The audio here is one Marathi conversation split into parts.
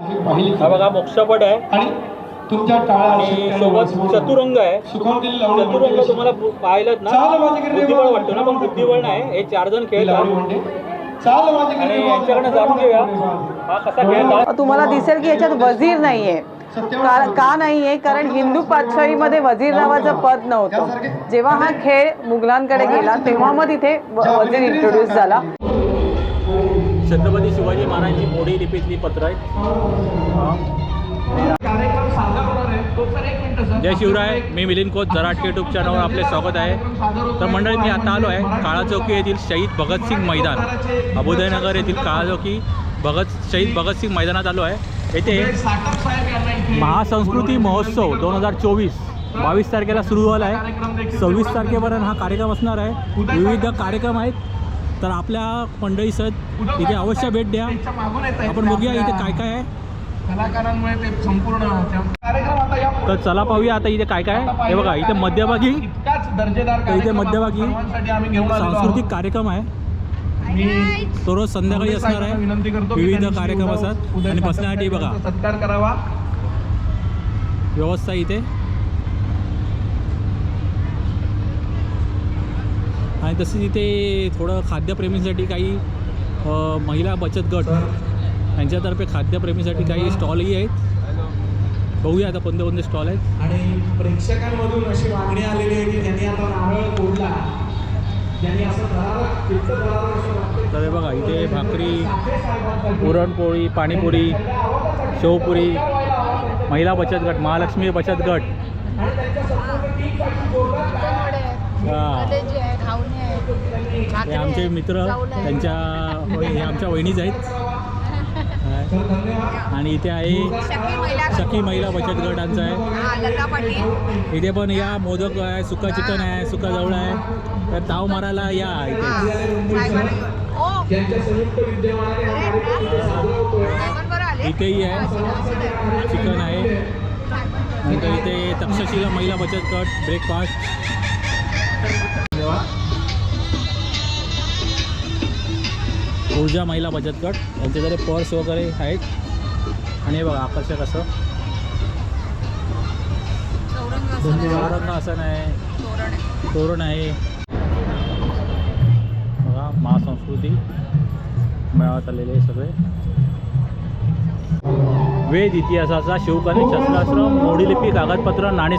हा बघा मोक्षपट आहे. आणि तुमच्या टाळा सोबत चतुरंग आहे. चतुरंग मंडळी. तुम्हाला पाहिलं ना. बुद्धिबळ वाटतो ना पण बुद्धिबळ नाही. हे चार जण खेळतात. हा खेळतात? तुम्हाला दिसेल की याच्यात वजीर नाहीये. का नाहीये? कारण हिंदू पातशाहीमध्ये वजीर नावाचं पद नव्हतं. जेव्हा हा खेळ मुघलांकडे गेला तेव्हा मग तिथे वजीर इंट्रोड्यूस झाला. छत्रपती शिवाजी महाराजांची मोडी लिपीतली पत्र आहेत. जय शिवराय. मी मिलिंद खोत जराट यूट्यूब चॅनलवर आपले स्वागत आहे. तर मंडळी मी आता आलो आहे काळा चौकी येथील शहीद भगतसिंग मैदान. अबुदयनगर येथील काळा चौकी भगत शहीद भगतसिंग मैदानात आलो आहे. येथे महासंस्कृती महोत्सव दोन हजार चोवीस बावीस तारखेला सुरू झाला आहे. सव्वीस तारखेपर्यंत हा कार्यक्रम असणार आहे. विविध कार्यक्रम आहेत. तर आपल्या मंडळीसह इथे अवश्य भेट द्या. आपण बघूया इथे काय काय आहे. कलाकारांमुळे ते संपूर्ण कार्यक्रम आता या तर चला पाहूया आता इथे काय काय आहे. हे बघा इथे मध्यभागी. दर्जेदार इथे मध्यभागी सांस्कृतिक. कार्यक्रम आहे. मी तो रोज संध्याकाळी असणार साहेबांना विनंती आहे करतो की विविध कार्यक्रम असतात. आणि बसण्यासाठी बघा. सत्कार करावा. व्यवस्था इथे. आणि तसेच इथे थोडं खाद्यप्रेमींसाठी काही महिला बचत गट यांच्यातर्फे खाद्यप्रेमीसाठी काही स्टॉलही आहेत. बघूया आता कोणते कोणते स्टॉल आहेत. आणि प्रेक्षकांमधून अशी मागणी आलेली आहे की त्यांनी आता नारळ फोडला तर हे बघा इथे भाकरी पुरणपोळी पाणीपुरी शेवपुरी महिला बचत गट महालक्ष्मी बचत गट. हा. हे आमचे मित्र त्यांच्या हे आमच्या वहिनीच आहेत. आणि इथे आहे सखी महिला बचत गटांचं आहे. इथे पण या मोदक आहे सुका चिकन आहे सुका जवळ आहे. तर ताव मारायला या इथे. इथेही आहे. चिकन आहे. नंतर इथे तक्षशिला महिला बचत गट ब्रेकफास्ट ऊर्जा महिला बचत गट यांच्याकडे पर्स वगैरे आहेत. आणि हे बघा आकर्षक असं. चौरंग आसन आहे. तोरण आहे. बघा महासंस्कृती मेळाव्यात आलेले सगळे. वेद इतिहासाचा शिवकालीन शस्त्रास्त्र मोडीलिपी कागदपत्र नाणे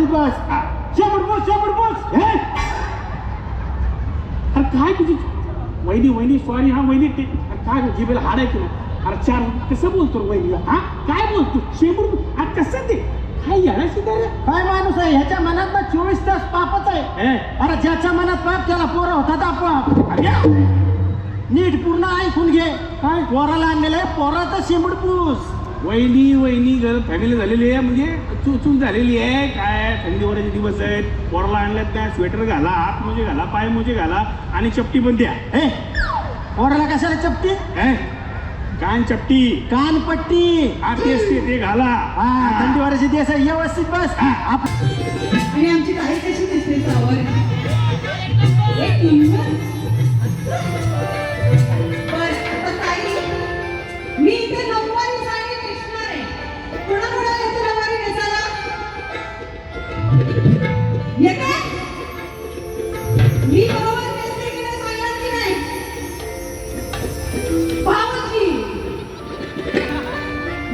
व्यवस्थित बस. शेपट बस शेपट बस. हे? अरे काय तुझी वहिनी वहिनी सॉरी हा वहिनी ते अरे काय जिबेला हाड आहे तुला अरे चार कसं बोलतो रे वहिनी हा? काय बोलतो? शेपट अरे कसं ते? काय येणार काय माणूस आहे? ह्याच्या मनात ना चोवीस तास पापच आहे. अरे ज्याच्या मनात पाप त्याला पोरं होतात अरे नीट पूर्ण ऐकून घे. काय? पोराला आणलेलं आहे पोराचं शिंबड पूस. वहिनी वहिनी घर फॅमिली झालेली आहे. म्हणजे चुचूक झालेली आहे. काय थंडी वराचे दिवस आहेत? पोराला आणल्यात त्या स्वेटर घाला हात मोजे घाला पाय मोजे घाला आणि चपटी पण द्या. हे पोराला कशाला चपटी? हे कान चपटी. कानपट्टी हा तेच ते घाला. हा थंडी वराचे दिवस आहे. व्यवस्थित बस. आप- आणि आमची काही कशी दिसते सावर एक नंबर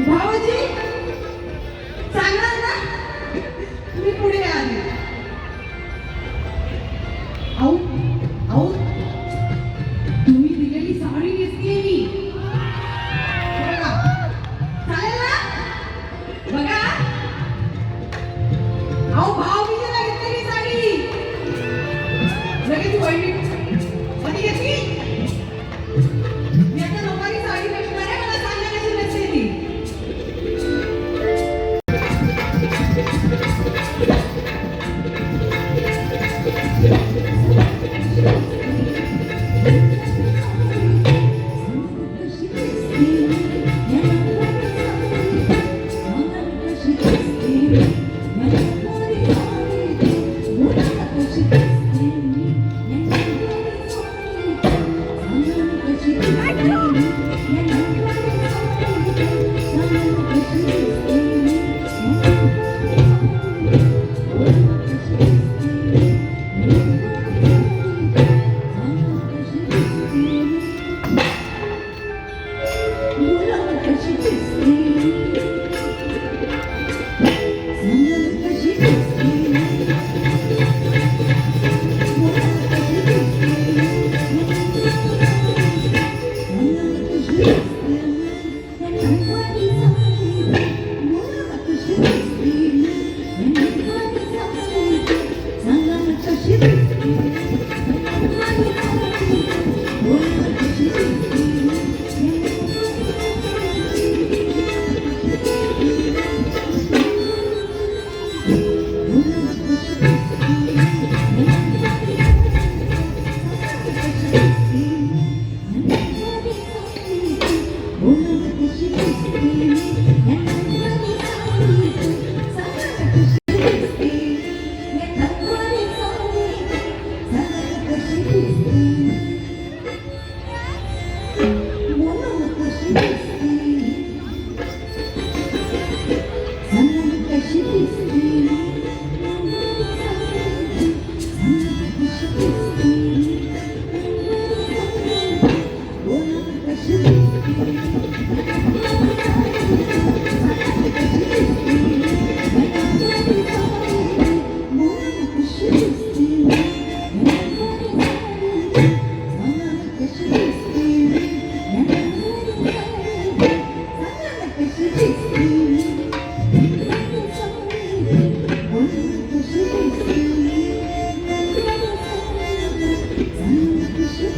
ભાવજી Yeah.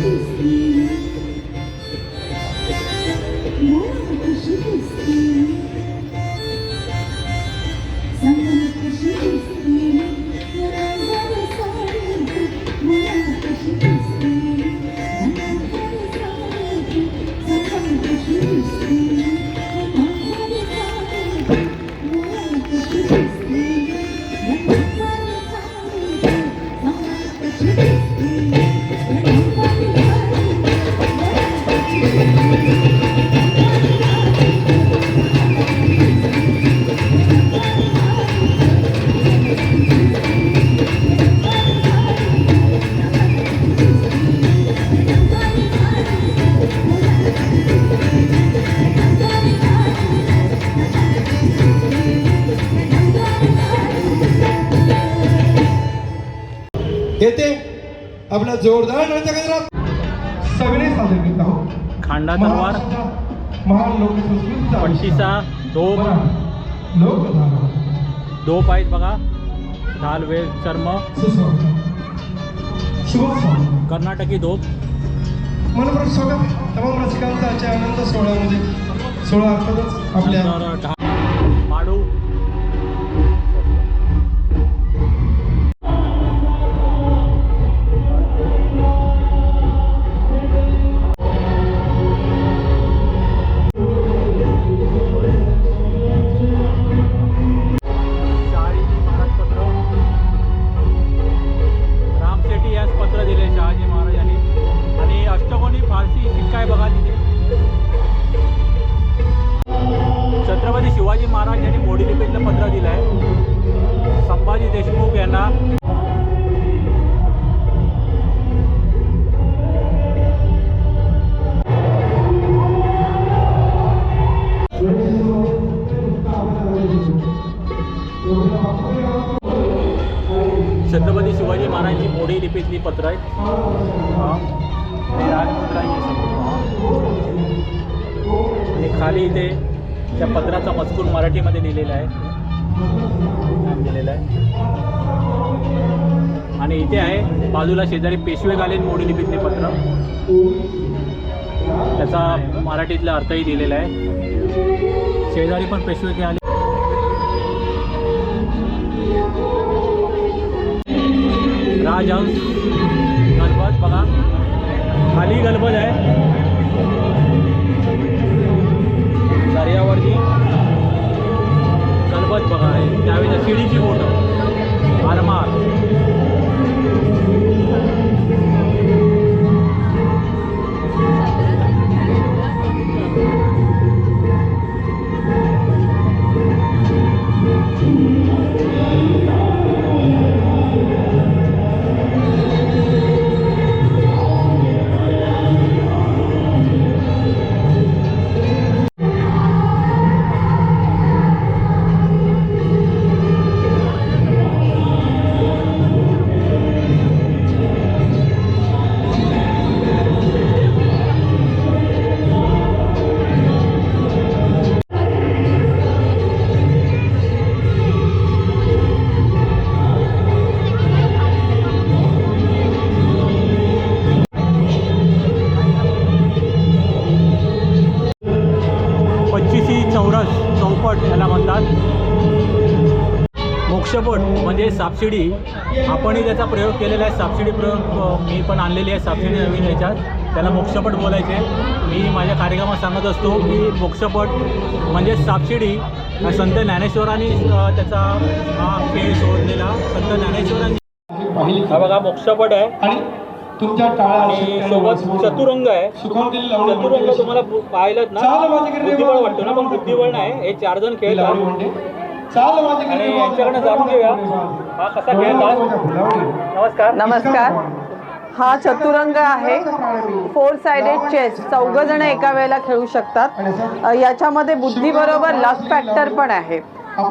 Please, please. आपला जोरदार नृत्य केंद्रात सगळे सादर करीत आहोत. खांडा तलवार. महान लोकसंस्कृतीचा पणशीचा दोप लोकधारा दोप आहेत बघा. ढाल वेल चर्म. कर्नाटकी दोप मनपूर्वक स्वागत. तमाम रसिकांचा आजच्या आनंद सोहळ्यामध्ये सोहळा अर्थातच आपल्या माडू. भित्तीपत्र शिवाजी हा. मोडी राजमुद्रा पत्र आहेत आणि खाली इथे त्या पत्राचा मजकूर मराठीमध्ये लिहिलेला आहे. दिलेलं आहे. आणि इथे आहे बाजूला शेजारी पेशवेकालीन मोडी लिपीतले पत्र. त्याचा मराठीतला अर्थही दिलेला आहे. शेजारी पण पेशवे के गणपत बघा. खाली गणपत आहे. दर्यावरती गणपत बघा. आहे त्यावेळेस शिडीची मोक्षपट म्हणजे सापशिडी आपणही त्याचा प्रयोग केलेला आहे. सापशिडी प्रयोग अ, मी पण आणलेली आहे सापशिडी नवीन याच्यात. त्याला मोक्षपट बोलायचे. मी माझ्या कार्यक्रमात सांगत असतो की मोक्षपट म्हणजे सापशिडी हा संत ज्ञानेश्वरांनी त्याचा हा खेळ शोधलेला संत ज्ञानेश्वरांनी हा बघा मोक्षपट आहे. आणि तुमच्या आणि सोबत चतुरंग आहे. चतुरंग तुम्हाला पाहिलं ना. बुद्धिबळ. वाटतो ना पण बुद्धिबळ नाही. हे चार जण ही खेळतात नमस्कार. नमस्कार. हा चतुरंग आहे. फोर सायडेड चेस चौघ जण एका वेळेला खेळू शकतात. याच्यामध्ये बुद्धीबरोबर लक फॅक्टर पण आहे.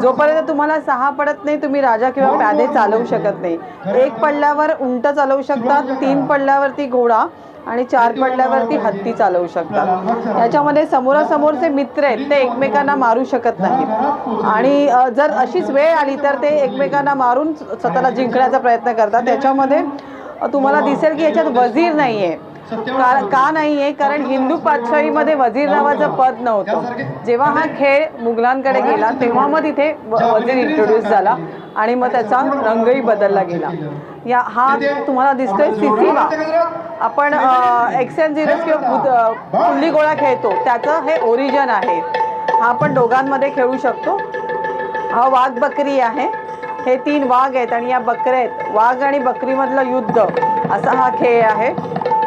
जोपर्यंत तुम्हाला सहा पडत नाही तुम्ही राजा किंवा प्यादे चालवू शकत नाही. एक पडल्यावर उंट चालवू शकतात तीन पडल्यावरती घोडा. आणि चार पडल्यावरती हत्ती चालवू शकतात. याच्यामध्ये समोरासमोरचे मित्र आहेत ते एकमेकांना मारू शकत नाहीत. आणि जर अशीच वेळ आली तर ते एकमेकांना मारून स्वतःला जिंकण्याचा प्रयत्न करतात. त्याच्यामध्ये तुम्हाला दिसेल की याच्यात वजीर नाही आहे का का नाही आहे कारण हिंदू पातशाहीमध्ये वजीर नावाचं पद नव्हतं. जेव्हा हा खेळ मुघलांकडे गेला तेव्हा मग तिथे वजीर इंट्रोड्यूस झाला आणि मग त्याचा रंगही बदलला गेला. या हा तुम्हाला दिसतोय सिसिवा आपण एक्स एन झिरोज किंवा कुल्ली गोळा खेळतो. त्याचं हे ओरिजिन आहे. हा आपण दोघांमध्ये खेळू शकतो. हा वाघ बकरी आहे. हे तीन वाघ आहेत आणि या बकऱ्या आहेत. वाघ आणि बकरीमधलं युद्ध. असा हा खेळ आहे.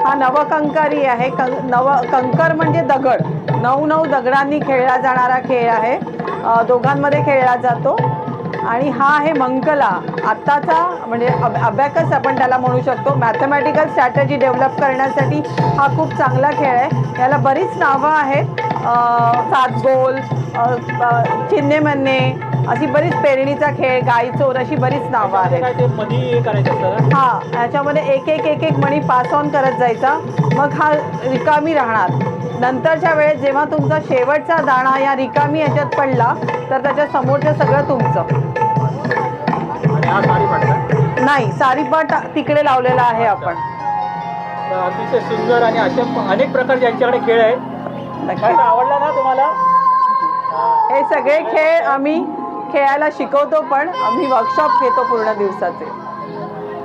हा नवकंकारी आहे. कं नव कंकर म्हणजे दगड. नऊ नऊ दगडांनी खेळला जाणारा खेळ आहे. दोघांमध्ये खेळला जातो. आणि हा आहे मंकला. आत्ताचा म्हणजे अब अबॅकस आपण त्याला म्हणू शकतो. मॅथमॅटिकल स्ट्रॅटजी डेव्हलप करण्यासाठी हा खूप चांगला खेळ आहे. याला बरीच नावं आहेत. सात गोल चिन्हे म्हणणे अशी बरीच पेरणीचा खेळ गाई चोर अशी बरीच नावं आहेत. हे? हा ह्याच्यामध्ये एक एक एक एक मणी पास ऑन करत जायचा. मग हा रिकामी राहणार. नंतरच्या वेळेस जेव्हा तुमचा शेवटचा दाणा या रिकामी ह्याच्यात पडला तर त्याच्या समोरचं सगळं तुमचं. नाही सारीपाट तिकडे लावलेला आहे आपण. अतिशय सुंदर आणि प- अनेक प्रकारचे यांच्याकडे खेळ आहेत. आवडला ना तुम्हाला? हे सगळे खेळ आम्ही खेळायला शिकवतो पण आम्ही वर्कशॉप घेतो पूर्ण दिवसाचे.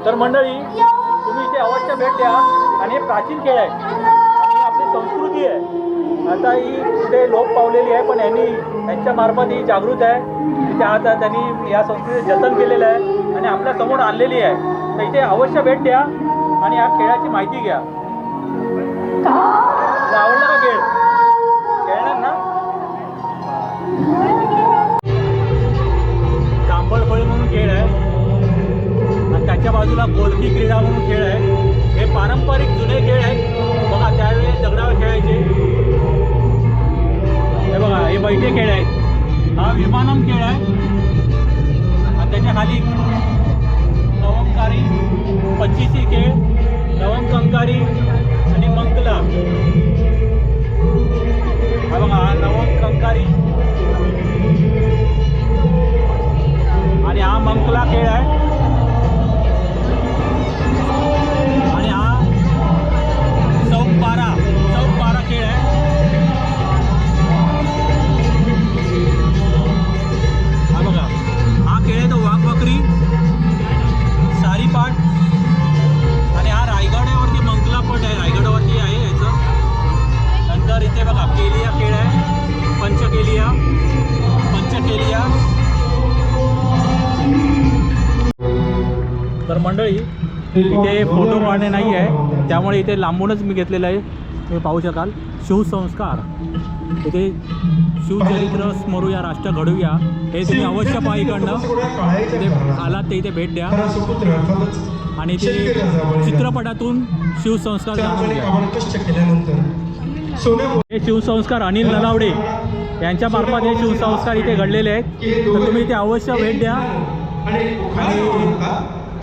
तर मंडळी तुम्ही इथे अवश्य भेट द्या. आणि हे प्राचीन खेळ आहे संस्कृती आहे. आता ही कुठे लोप पावलेली आहे पण यांनी यांच्या मार्फत ही जागृत आहे. त्या आता त्यांनी या संस्कृतीचे जतन केलेलं आहे आणि आपल्यासमोर आणलेली आहे. तर इथे अवश्य भेट द्या आणि या खेळाची माहिती घ्या. आवडला का खेळ? खेळणार ना? तांबडफळी म्हणून खेळ आहे. आणि त्याच्या बाजूला गोलकी क्रीडा म्हणून खेळ आहे. हे पारंपरिक जुने खेळ आहेत. त्यावेळी दगडावर खेळायचे. हे बघा हे बैठे खेळ आहेत. हा विमानम खेळ आहे. आणि त्याच्याखाली नवमकारी पच्चीसी खेळ. इथे फोटो काढणे नाही आहे. त्यामुळे इथे लांबूनच मी घेतलेलं आहे. तुम्ही पाहू शकाल. शिवसंस्कार. इथे शिवचरित्र स्मरूया राष्ट्र घडूया हे तुम्ही अवश्य पहा इकडनं. इथे आलात ते इथे भेट द्या. आणि ते चित्रपटातून शिवसंस्कार जाणून घ्या. हे शिवसंस्कार अनिल नलावडे यांच्या मार्फत हे शिवसंस्कार इथे घडलेले आहेत. तर तुम्ही इथे अवश्य भेट द्या. आणि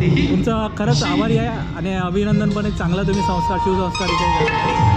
तेही तुमचं खरंच आभारी आहे आणि अभिनंदन पण एक चांगला तुम्ही संस्कार शिवसंस्कार इथे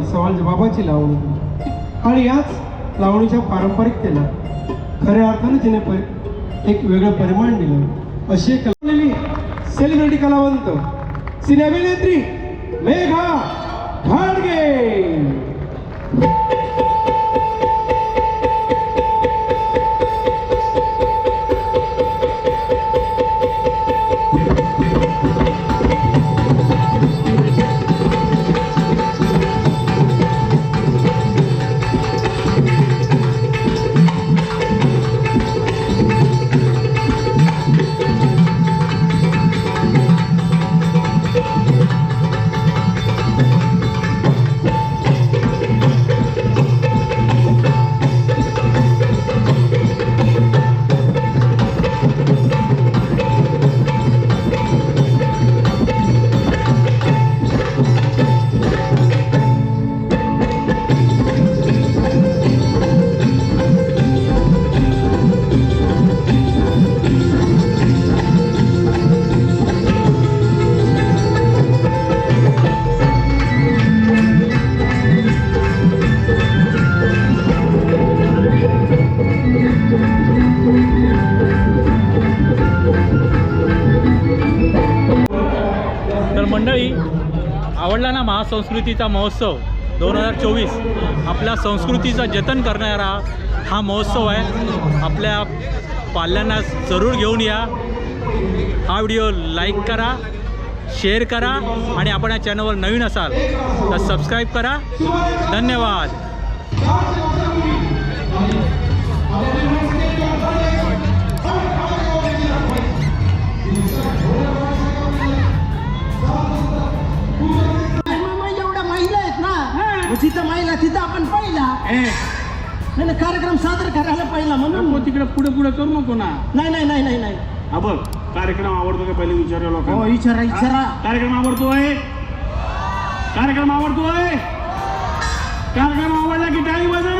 लावणी सवाल जबाबाची लावणी. आणि याच लावणीच्या पारंपरिकतेला खऱ्या अर्थाने तिने एक वेगळं परिमाण दिलं. अशी एक कलावलेली सेलिब्रिटी कलावंत सिने अभिनेत्री मेघा घाडगे. संस्कृतीचा महोत्सव दोन हजार चोवीस आपल्या संस्कृतीचं जतन करणारा हा महोत्सव आहे. आपल्या पाल्यांना जरूर घेऊन या. हा व्हिडिओ लाईक करा शेअर करा आणि आपण या चॅनलवर नवीन असाल तर सबस्क्राईब करा. धन्यवाद. जिथं माहिला तिथं आपण पाहिला. ए. नाही कार्यक्रम सादर करायला पाहिला म्हणून. मग तिकडे पुढे पुढे करू नको ना. नाही नाही नाही नाही नाही. हा बघ कार्यक्रम आवडतो का पहिले विचारूया हो लोकांना? इचारा आवडतो हा? कार्यक्रम आवडतो कार्यक्रम कार्यक्रम आवडला की टाळी वाजव